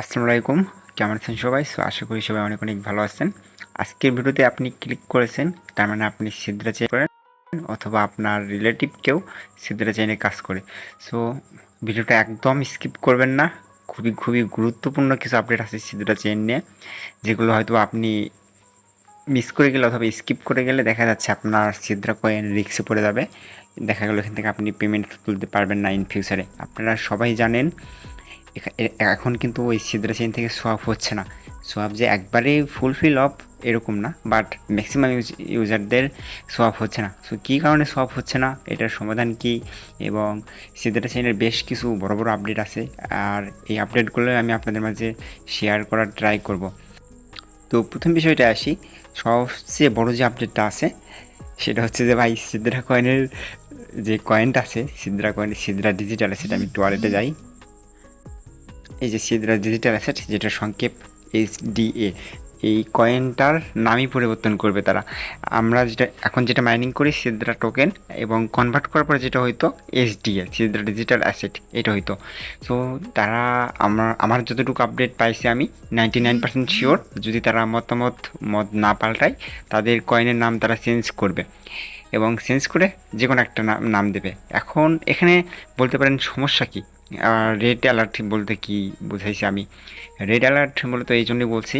আসসালামু আলাইকুম কেমন আছেন সবাই? সো আশা করি সবাই অনেক অনেক ভালো আছেন। আজকের ভিডিওতে আপনি ক্লিক করেছেন, তার মানে আপনি সিদ্রা চেয়ে করেন অথবা আপনার রিলেটিভ কেউ সিদ্রা চেইনে কাজ করে। সো ভিডিওটা একদম স্কিপ করবেন না। খুবই খুবই গুরুত্বপূর্ণ কিছু আপডেট আছে সিদ্রা চেইন নিয়ে, যেগুলো হয়তো আপনি মিস করে গেলে অথবা স্কিপ করে গেলে দেখা যাচ্ছে আপনার সিদ্রা কয়েন রিক্সে পড়ে যাবে। দেখা গেলো এখান থেকে আপনি পেমেন্ট তুলতে পারবেন না ইন ফিউচারে আপনারা সবাই জানেন এখন কিন্তু ওই সিদ্রা চেইন থেকে সোয়াপ হচ্ছে না। সোয়াপ যে একবারে ফুলফিল অফ এরকম না বাট ম্যাক্সিমাম ইউজারদের সোয়াপ হচ্ছে না। সো কী কারণে সোয়াপ হচ্ছে না? এটার সমাধান কি? এবং সিদ্রা চেইনের বেশ কিছু বড় বড় আপডেট আছে, আর এই আপডেটগুলো আমি আপনাদের মাঝে শেয়ার করার ট্রাই করব। তো, প্রথম বিষয়টা আসি। সবচেয়ে বড় যে আপডেটটা আছে, সেটা হচ্ছে যে ভাই, সিদ্রা কয়েনের যে কয়েনটা আছে, সিদ্রা কয়েন সিদ্রা ডিজিটাল সেটা আমি একটু ওয়ালেটে যাই। এই যে সিদ্রা ডিজিটাল অ্যাসেট যেটা সংক্ষেপ এইচডিএ এই কয়েনটার নামই পরিবর্তন করবে তারা। আমরা যেটা এখন যেটা মাইনিং করি সিদ্রা টোকেন এবং কনভার্ট করার পরে যেটা হয়তো এইচডিএ সিদ্রা ডিজিটাল অ্যাসেট এটা হয়তো সো তারা আমার আমার যতটুকু আপডেট পাইছি আমি নাইনটি নাইন পার্সেন্ট শিওর যদি তারা মতামত মত না পাল্টায় তাদের কয়েনের নাম তারা চেঞ্জ করবে। এবং চেঞ্জ করে যে কোনো একটা নাম নাম দেবে। এখন এখানে বলতে পারেন সমস্যা কী? রেড অ্যালার্ট বলতে কি বুঝাইছি আমি? রেড অ্যালার্ট মূলত এই জন্যই বলছি,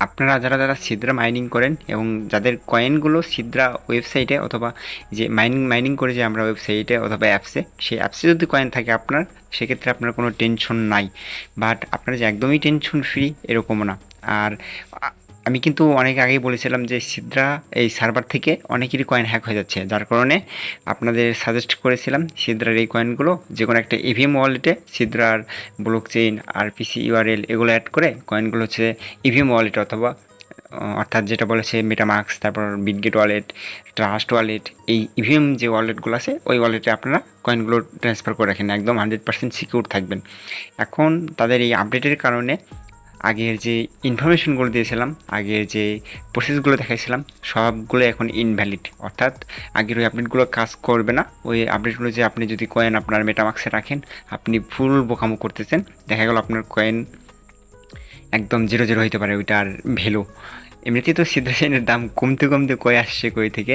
আপনারা যারা যারা সিদ্রা মাইনিং করেন এবং যাদের কয়েনগুলো সিদ্রা ওয়েবসাইটে অথবা যে মাইনিং মাইনিং করে যে আমরা ওয়েবসাইটে অথবা অ্যাপসে সেই অ্যাপসে যদি কয়েন থাকে আপনার, সেক্ষেত্রে আপনার কোনো টেনশন নাই। বাট আপনার যে একদমই টেনশন ফ্রি এরকমও না। আর আমি কিন্তু অনেক আগেই বলেছিলাম যে সিদ্রা এই সার্ভার থেকে অনেকেরই কয়েন হ্যাক হয়ে যাচ্ছে। যার কারণে আপনাদের সাজেস্ট করেছিলাম সিদ্রার এই কয়েনগুলো যে কোনো একটা ইভিএম ওয়ালেটে সিদ্রার ব্লক চেইন আর পিসি ইউআরএল এগুলো অ্যাড করে কয়েনগুলো হচ্ছে ইভিএম ওয়ালেট অথবা অর্থাৎ যেটা বলেছে মেটামার্কস তারপর বিটগেট ওয়ালেট ট্রাস্ট ওয়ালেট এই ইভিএম যে ওয়ালেটগুলো আছে, ওই ওয়ালেটে আপনারা কয়েনগুলো ট্রান্সফার করে রাখেন। একদম হান্ড্রেড পার্সেন্ট সিকিউর থাকবেন। এখন তাদের এই আপডেটের কারণে আগের যে ইনফরমেশনগুলো দিয়েছিলাম, আগের যে প্রসেসগুলো দেখাইছিলাম, সবগুলো এখন ইনভ্যালিড অর্থাৎ আগের ওই আপডেটগুলো কাজ করবে না। ওই আপডেটগুলো যে আপনি যদি কয়েন আপনার মেটামাক্সে রাখেন, আপনি ফুল বোকামো করতেছেন। দেখা গেল আপনার কয়েন একদম জিরো জিরো হইতে পারে, ওইটার ভ্যালু এমনিতেই তো সিদ্ধাসেনের দাম কমতে কমতে কয়ে আসছে কই থেকে,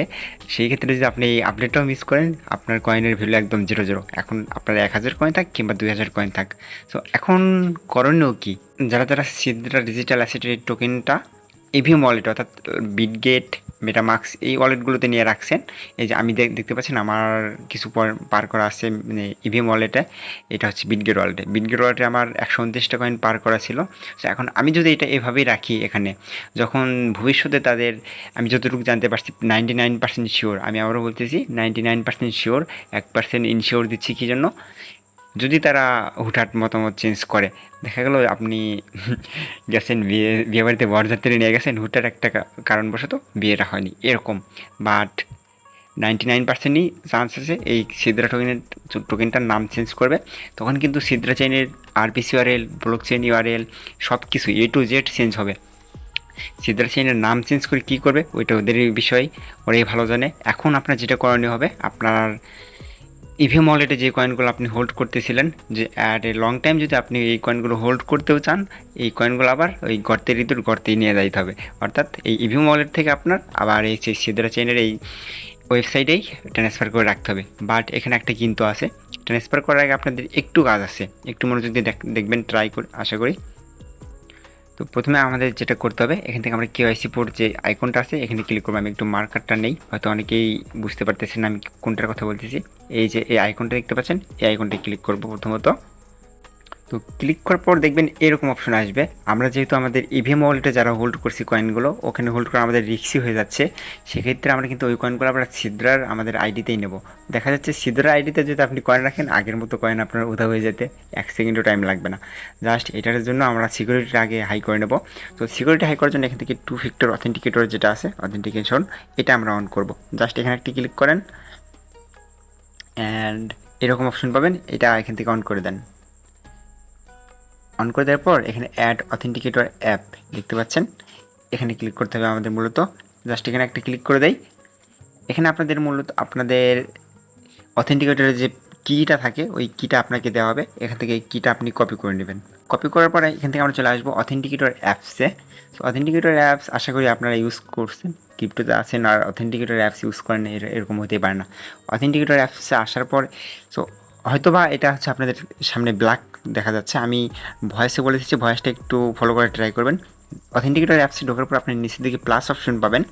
সেই ক্ষেত্রে যদি আপনি এই আপডেটটাও মিস করেন, আপনার কয়েনের ভ্যালু একদম জিরো জিরো এখন আপনার এক হাজার কয়েন থাক কিংবা দুই হাজার কয়েন থাক। সো এখন করণীয় কি? যারা যারা সিদ্রা ডিজিটাল অ্যাসেটের টোকেনটা ইভিএম ওয়ালেট অর্থাৎ বিটগেট মেটামার্কস এই ওয়ালেটগুলোতে নিয়ে রাখছেন। এই যে আমি দেখ- দেখতে পাচ্ছেন আমার কিছু পর- পার করা আছে মানে ইভিএম ওয়ালেটে এটা হচ্ছে বিটগেট ওয়ালেটে বিটগেট ওয়ালেটে আমার একশো উনত্রিশটা কয়েন পার করা ছিল। তো এখন আমি যদি এটা এভাবেই রাখি এখানে, যখন ভবিষ্যতে তাদের, আমি যতটুকু জানতে পারছি নাইনটি নাইন পার্সেন্ট শিওর আমি আবারও বলতেছি নাইনটি নাইন পার্সেন্ট শিওর এক পার্সেন্ট ইনশিওর দিচ্ছি কী জন্য? যদি তারা হুটহাট মতামত চেঞ্জ করে, দেখা গেল আপনি গেছেন বিয়ে বিয়ে বাড়িতে বরযাত্রী নিয়ে গেছেন, হুটহাট একটা কারণবশত বিয়েটা হয়নি, এরকম। বাট নাইনটি নাইন পার্সেন্টই চান্স আছে এই সিদ্রা টোকেনের টোকেনটার নাম চেঞ্জ করবে। তখন কিন্তু সিদ্রা চেইনের ইউআরএল ব্লক চেইন ইউআরএল সব কিছু এ টু জেড চেঞ্জ হবে। সিদ্রা চেইনের নাম চেঞ্জ করে কী করবে, ওইটা ওদের বিষয়, ওরাই ভালো জানে। এখন আপনার যেটা করণীয় হবে, আপনার ইভিএম ওয়ালেটে যে কয়েনগুলো আপনি হোল্ড করতেছিলেন, যে এ লং টাইম যদি আপনি এই কয়েনগুলো হোল্ড করতেও চান, এই কয়েনগুলো আবার ওই গর্তের ঋতুর গর্তেই নিয়ে যাইতে হবে। অর্থাৎ এই ইভিএম ওয়ালেট থেকে আপনার আবার এই সিদ্রা চেনের এই ওয়েবসাইটেই ট্রান্সফার করে রাখতে হবে। বাট এখানে একটা কিন্তু আছে। ট্রান্সফার করার আগে আপনাদের একটু কাজ আছে। একটু মনোযোগ দিয়ে দেখ- দেখবেন ট্রাই করে আশা করি। তো প্রথমে আমাদের যেটা করতে হবে, এখান থেকে আমরা কেওয়াইসি পোর্ট যে আইকনটা আছে, এখানে ক্লিক করব। আমি একটু মার্কারটা নেই, হয়তো অনেকেই বুঝতে পারতেছেন আমি কোনটার কথা বলতেছি। এই যে এই আইকনটা দেখতে পাচ্ছেন, এই আইকনটা ক্লিক করব প্রথমত। তো ক্লিক করার পর দেখবেন এরকম অপশন আসবে। আমরা যেহেতু আমাদের ইভিএম ওয়ালেটে যারা হোল্ড করছি কয়েনগুলো ওখানে হোল্ড করা আমাদের রিক্সি হয়ে যাচ্ছে। সেক্ষেত্রে আমরা কিন্তু ওই কয়েনগুলো আমরা সিদ্রার আমাদের আইডিতেই নেব। দেখা যাচ্ছে সিদ্রার আইডিতে যদি আপনি কয়েন রাখেন, আগের মতো কয়েন আপনার উধা হয়ে যেতে, এক সেকেন্ডও টাইম লাগবে না। জাস্ট এটার জন্য আমরা সিকিউরিটিটা আগে হাই করে নেব। তো সিকিউরিটি হাই করার জন্য এখান থেকে টু ফ্যাক্টর অথেন্টিকেটর যেটা আছে অথেন্টিকেশন এটা আমরা অন করব। জাস্ট এখানে একটি ক্লিক করেন অ্যান্ড এরকম অপশন পাবেন, এটা এখান থেকে অন করে দেন। অন করে দেওয়ার পর এখানে অ্যাড অথেন্টিকেটর অ্যাপ দেখতে পাচ্ছেন। এখানে ক্লিক করতে হবে আমাদের মূলত। জাস্ট এখানে একটা ক্লিক করে দেয় এখানে আপনাদের মূলত আপনাদের অথেন্টিকেটরের যে কিটা থাকে, ওই কিটা আপনাকে দেওয়া হবে। এখান থেকে এই কিটা আপনি কপি করে নেবেন। কপি করার পরে এখান থেকে আমরা চলে আসব অথেন্টিকেটর অ্যাপসে তো অথেন্টিকেটর অ্যাপস আশা করি আপনারা ইউজ করছেন। ক্রিপ্টোতে আছেন আর অথেন্টিকেটর অ্যাপস ইউজ করেন, এর- এরকম হতেই পারে না। অথেন্টিকেটর অ্যাপসে আসার পর সো হয়তোবা এটা হচ্ছে আপনাদের সামনে ব্ল্যাক দেখা যাচ্ছে। আমি ভয়েসে বলে দিচ্ছি ভয়েসটা একটু ফলো করে ট্রাই করবেন। অথেন্টিকেটর অ্যাপসে ঢোকার পর আপনি নিচের দিকে প্লাস অপশন পাবেন।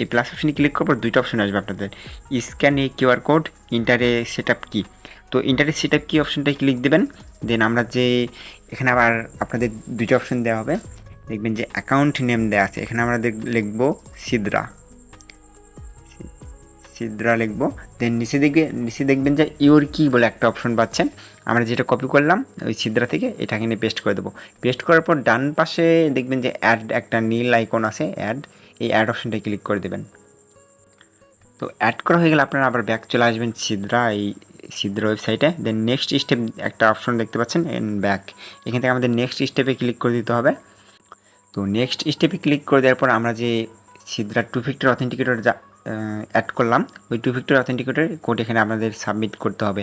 এই প্লাস অপশনে ক্লিক করার পর দুইটা অপশন আসবে আপনাদের। স্ক্যান এ কিউআর কোড ইন্টারে সেট আপ কি তো ইন্টারে সেট আপ কি অপশনটায় ক্লিক দেবেন। দেন আমরা যে এখানে আবার আপনাদের দুইটা অপশন দেওয়া হবে। দেখবেন যে অ্যাকাউন্ট নেম দেওয়া আছে। এখানে আমরা লিখব সিদ্রা। সিদ্রা লিখব। দেন নিচে দিকে নিচে দেখবেন যে ইউর কি বলে একটা অপশন পাচ্ছেন। আমরা যেটা কপি করলাম, ওই সিদ্রা থেকে এটা এখানে পেস্ট করে দেবো। পেস্ট করার পর ডান পাশে দেখবেন যে অ্যাড একটা নীল আইকন আছে অ্যাড এই অ্যাড অপশনটায় ক্লিক করে দেবেন। তো অ্যাড করা হয়ে গেলে আপনারা আবার ব্যাক চলে আসবেন সিদ্রা, এই সিদ্রা ওয়েবসাইটে দেন নেক্সট স্টেপ একটা অপশন দেখতে পাচ্ছেন ব্যাক এখান থেকে আমাদের নেক্সট স্টেপে ক্লিক করে দিতে হবে। তো নেক্সট স্টেপে ক্লিক করে দেওয়ার পর আমরা যে সিদ্রা টু ফ্যাক্টর অথেন্টিকেটর যা অ্যাড করলাম। ওই টু ফ্যাক্টর অথেন্টিকেটের কোড এখানে আপনাদের সাবমিট করতে হবে।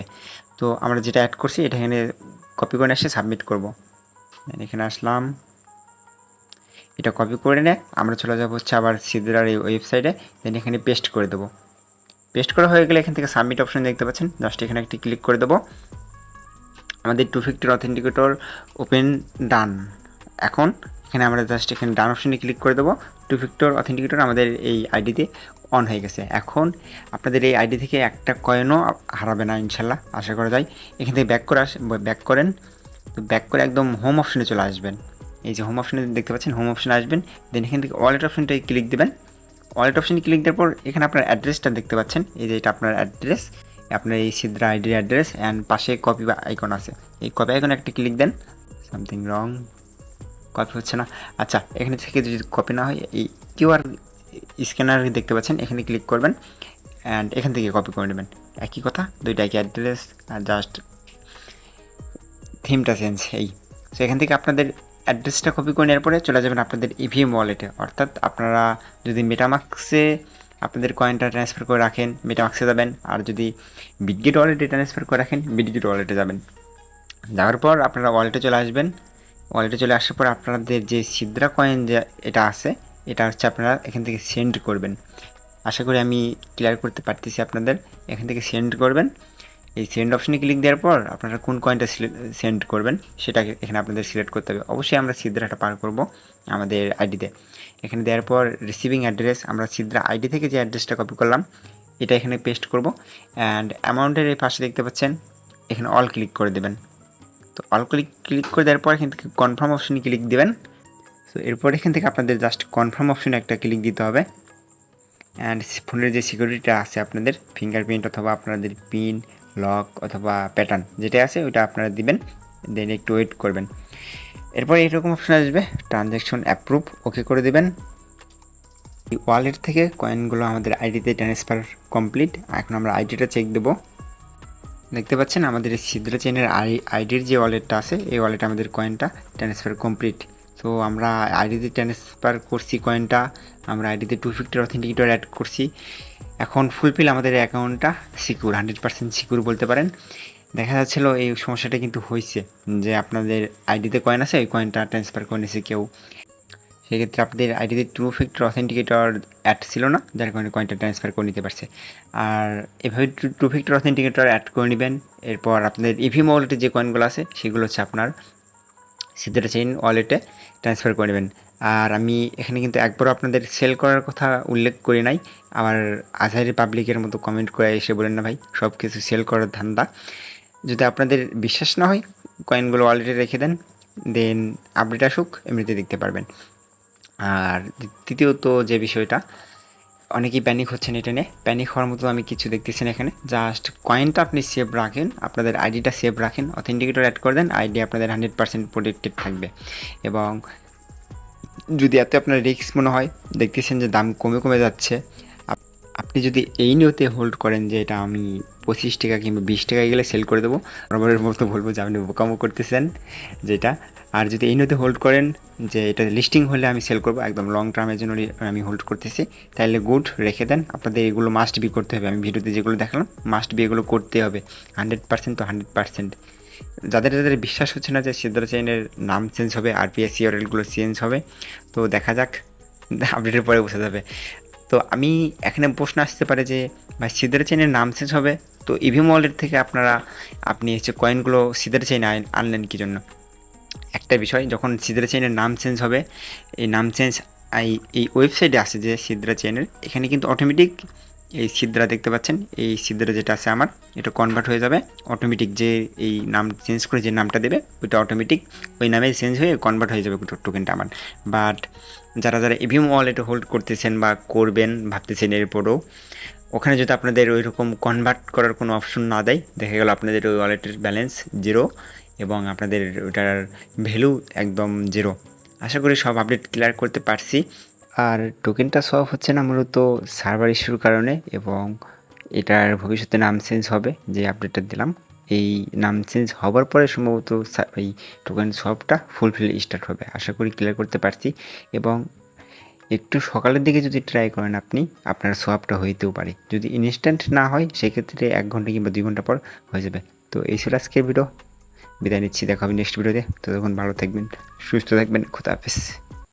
তো আমরা যেটা অ্যাড করছি, এটা এখানে কপি করে এসে সাবমিট করব। এখানে আসলাম। এটা কপি করে নে। আমরা চলে যাব হচ্ছে আবার সিদ্রার এই ওয়েবসাইটে দেন এখানে পেস্ট করে দেবো। পেস্ট করা হয়ে গেলে এখান থেকে সাবমিট অপশন দেখতে পাচ্ছেন। জাস্ট এখানে একটি ক্লিক করে দেবো। আমাদের two factor authenticator open done এখন এখানে আমরা জাস্ট এখানে ডান অপশনে ক্লিক করে দেবো। টু ফ্যাক্টর অথেন্টিকেটর আমাদের এই আইডিতে অন হয়ে গেছে। এখন আপনাদের এই আইডি থেকে একটা কয়েনও হারাবে না, ইনশাল্লাহ, আশা করা যায়। এখান থেকে ব্যাক করে আস ব্যাক করেন। তো ব্যাক করে একদম হোম অপশনে চলে আসবেন। এই যে হোম অপশনে দেখতে পাচ্ছেন হোম অপশনে আসবেন। দেন এখান থেকে ওয়ালেট অপশনটায় ক্লিক দেবেন। ওয়ালেট অপশনে ক্লিক দেওয়ার পর এখানে আপনার অ্যাড্রেসটা দেখতে পাচ্ছেন। এই যে এটা আপনার অ্যাড্রেস আপনার এই সিদ্রা আইডির অ্যাড্রেস অ্যান্ড পাশে কপি বা আইকন আছে। এই কপি আইকনে একটা ক্লিক দেন। সামথিং রং কপি হচ্ছে না। আচ্ছা এখানে থেকে যদি কপি না হয়, এই কিউআর স্ক্যানার দেখতে পাচ্ছেন, এখানে ক্লিক করবেন অ্যান্ড এখান থেকে কপি করে নেবেন। একই কথা, দুইটা একই অ্যাড্রেস আর জাস্ট থিমটা চেঞ্জ এই। সো এখান থেকে আপনাদের অ্যাড্রেসটা কপি করে নেওয়ার পরে চলে যাবেন আপনাদের ইভিএম ওয়ালেটে অর্থাৎ আপনারা যদি মেটামাক্সে আপনাদের কয়েনটা ট্রান্সফার করে রাখেন মেটামাক্সে যাবেন, আর যদি বিটগেট ওয়ালেটে ট্রান্সফার করে রাখেন বিটগেট ওয়ালেটে যাবেন। যাওয়ার পর আপনারা ওয়ালেটে চলে আসবেন। ওয়ালেটে চলে আসার পর আপনাদের যে সিদ্রা কয়েন যে এটা আছে, এটা হচ্ছে আপনারা এখান থেকে সেন্ড করবেন। আশা করি আমি ক্লিয়ার করতে পারতেছি আপনাদের। এখান থেকে সেন্ড করবেন। এই সেন্ড অপশনে ক্লিক দেওয়ার পর আপনারা কোন কয়েনটা সেন্ড করবেন, সেটা এখানে আপনাদের সিলেক্ট করতে হবে। অবশ্যই আমরা সিদ্রাটা পার করব আমাদের আইডিতে এখানে দেওয়ার পর রিসিভিং অ্যাড্রেস আমরা সিদ্রা আইডি থেকে যে অ্যাড্রেসটা কপি করলাম, এটা এখানে পেস্ট করব। অ্যান্ড অ্যামাউন্টের এই পাশে দেখতে পাচ্ছেন, এখানে অল ক্লিক করে দেবেন। তো অল ক্লিক ক্লিক করে দেওয়ার পর এখান থেকে কনফার্ম অপশনে ক্লিক দেবেন। সো এরপর এখান থেকে আপনাদের জাস্ট কনফার্ম অপশনে একটা ক্লিক দিতে হবে। অ্যান্ড ফোনের যে সিকিউরিটিটা আছে আপনাদের ফিঙ্গারপ্রিন্ট অথবা আপনাদের পিন লক অথবা প্যাটার্ন যেটা আছে ওইটা আপনারা দিবেন দেন একটু ওয়েট করবেন। এরপর এরকম অপশন আসবে ট্রানজ্যাকশন অ্যাপ্রুভ ওকে করে দেবেন। ওয়ালেট থেকে কয়েনগুলো আমাদের আইডিতে ট্রান্সফার কমপ্লিট এখন আমরা আইডিটা চেক দেবো। দেখতে পাচ্ছেন আমাদের এই সিদ্রা চেনের আই আইডির যে ওয়ালেটটা আছে, এই ওয়ালেটে আমাদের কয়েনটা ট্রান্সফার কমপ্লিট তো আমরা আইডিতে ট্রান্সফার করছি কয়েনটা আমরা আইডিতে টু ফিফটির অথেন্টিকেটর অ্যাড করছি। এখন ফুলফিল আমাদের অ্যাকাউন্টটা সিকিউর হান্ড্রেড পার্সেন্ট সিকিউর বলতে পারেন। দেখা যাচ্ছিল এই সমস্যাটা কিন্তু হয়েছে যে আপনাদের আইডিতে কয়েন আছে, ওই কয়েনটা ট্রান্সফার করে নিয়েছে কেউ। সেক্ষেত্রে আপনাদের আইডিতে টু ফ্যাক্টর অথেন্টিকেটর অ্যাড ছিল না, যার কারণে কয়েনটা ট্রান্সফার করে নিতে পারছে। আর এভাবে টু ফ্যাক্টর অথেন্টিকেটর অ্যাড করে নেবেন, এরপর আপনাদের ইভিএম ওয়ালেটে যে কয়েনগুলো আছে, সেগুলো হচ্ছে আপনার সিদ্ধেটা চেইন ওয়ালেটে ট্রান্সফার করে নেবেন। আর আমি এখানে কিন্তু একবারও আপনাদের সেল করার কথা উল্লেখ করি নাই, আমার আজহারি পাবলিকের মতো কমেন্ট করে এসে বলেন না ভাই সব কিছু সেল করার ধান্দা। যদি আপনাদের বিশ্বাস না হয় কয়েনগুলো ওয়ালেটে রেখে দেন দেন আপডেট আসুক এমনিতে দেখতে পারবেন। আর তৃতীয়ত যে বিষয়টা, অনেকেই প্যানিক হচ্ছেন এটা নিয়ে। প্যানিক হওয়ার মতো আমি কিছু দেখতেছি না এখানে। জাস্ট কয়েনটা আপনি সেভ রাখেন, আপনাদের আইডিটা সেভ রাখেন অথেন্টিকেটর অ্যাড করে দেন আইডি আপনাদের হান্ড্রেড পার্সেন্ট প্রোটেক্টেড থাকবে। এবং যদি এত আপনার রিস্ক মনে হয়, দেখতেছেন যে দাম কমে কমে যাচ্ছে, আপ- আপনি যদি এই নিয়তে হোল্ড করেন যে এটা আমি পঁচিশ টাকা কিংবা বিশ টাকায় গেলে সেল করে দেবো। বরাবরের মতো বলব যে আপনি বোকামো করতেছেন, যেটা। আর যদি এই নদী হোল্ড করেন যে এটা লিস্টিং হলে আমি সেল করব, একদম লং টার্মের জন্য আমি হোল্ড করতেছি, তাহলে গুড রেখে দেন। আপনাদের এগুলো মাস্ট বি করতে হবে। আমি ভিডিওতে যেগুলো দেখালাম মাস্ট বি এগুলো করতে হবে। হান্ড্রেড পার্সেন্ট তো হান্ড্রেড পার্সেন্ট যাদের যাদের বিশ্বাস হচ্ছে না যে সিদ্ধার্থ চেইনের নাম চেঞ্জ হবে আরপিএস সিআরএলগুলো চেঞ্জ হবে, তো দেখা যাক, আপডেটের পরে বোঝা যাবে। তো আমি এখানে প্রশ্ন আসতে পারে যে, ভাই সিদ্ধার্থ চেনের নাম চেঞ্জ হবে? তো ইভিএম ওয়ালেট থেকে আপনারা, আপনি হচ্ছে কয়েনগুলো সিদ্ধার্থ চেইন আনলেন কী জন্য? একটা বিষয়, যখন সিদ্রা চেইনের নাম চেঞ্জ হবে, এই নাম চেঞ্জ এই এই ওয়েবসাইটে আছে যে সিদ্রা চেইনের এখানে কিন্তু অটোমেটিক এই সিদ্রা দেখতে পাচ্ছেন? এই সিদ্রা যেটা আছে আমার, এটা কনভার্ট হয়ে যাবে। অটোমেটিক যে এই নাম চেঞ্জ করে যে নামটা দেবে, ওইটা অটোমেটিক ওই নামে চেঞ্জ হয়ে কনভার্ট হয়ে যাবে টোকেনটা আমার। বাট যারা যারা ইভিএম ওয়ালেটে হোল্ড করতেছেন বা করবেন, ভাবতেছেন এরপরও, ওখানে যদি আপনাদের ওই রকম কনভার্ট করার কোনো অপশন না দেয়, দেখা গেল আপনাদের ওই ওয়ালেটের ব্যালেন্স জিরো এবং আপনাদের ওটার ভ্যালু একদম জিরো আশা করি সব আপডেট ক্লিয়ার করতে পারছি। আর টোকেনটা সব হচ্ছে না মূলত সার্ভার ইস্যুর কারণে এবং এটার ভবিষ্যতে নাম চেঞ্জ হবে, যে আপডেটটা দিলাম। এই নাম চেঞ্জ হওয়ার পরে সম্ভবত এই টোকেন সবটা ফুলফিল স্টার্ট হবে। আশা করি ক্লিয়ার করতে পারছি। এবং একটু সকালের দিকে যদি ট্রাই করেন আপনি, আপনার সোয়াপটা হইতেও পারে। যদি ইনস্ট্যান্ট না হয়, সেক্ষেত্রে এক ঘণ্টা কিংবা দুই ঘণ্টা পর হয়ে যাবে। তো এই ছিল আজকের ভিডিও বিদায় নিচ্ছি। দেখা হবে নেক্সট ভিডিওতে ততক্ষণ ভালো থাকবেন, সুস্থ থাকবেন। খুদা হাফেজ।